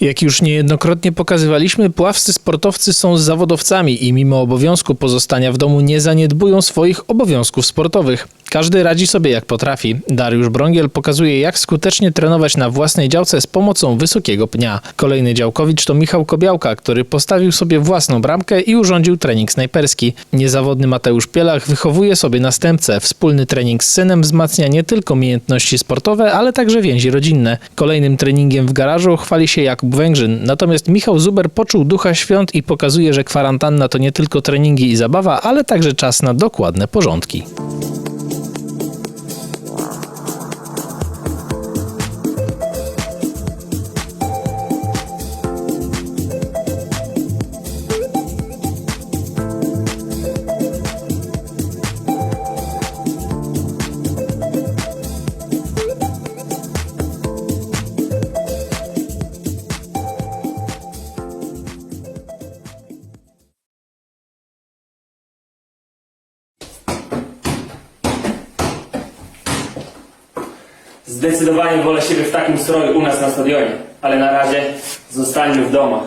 Jak już niejednokrotnie pokazywaliśmy, pławcy sportowcy są zawodowcami i mimo obowiązku pozostania w domu nie zaniedbują swoich obowiązków sportowych. Każdy radzi sobie jak potrafi. Dariusz Brągiel pokazuje, jak skutecznie trenować na własnej działce z pomocą wysokiego pnia. Kolejny działkowicz to Michał Kobiałka, który postawił sobie własną bramkę i urządził trening snajperski. Niezawodny Mateusz Pielach wychowuje sobie następcę. Wspólny trening z synem wzmacnia nie tylko umiejętności sportowe, ale także więzi rodzinne. Kolejnym treningiem w garażu chwali się Jakub Węgrzyn. Natomiast Michał Zuber poczuł ducha świąt i pokazuje, że kwarantanna to nie tylko treningi i zabawa, ale także czas na dokładne porządki. Zdecydowanie wolę siebie w takim stroju u nas na stadionie, ale na razie zostańmy w domach.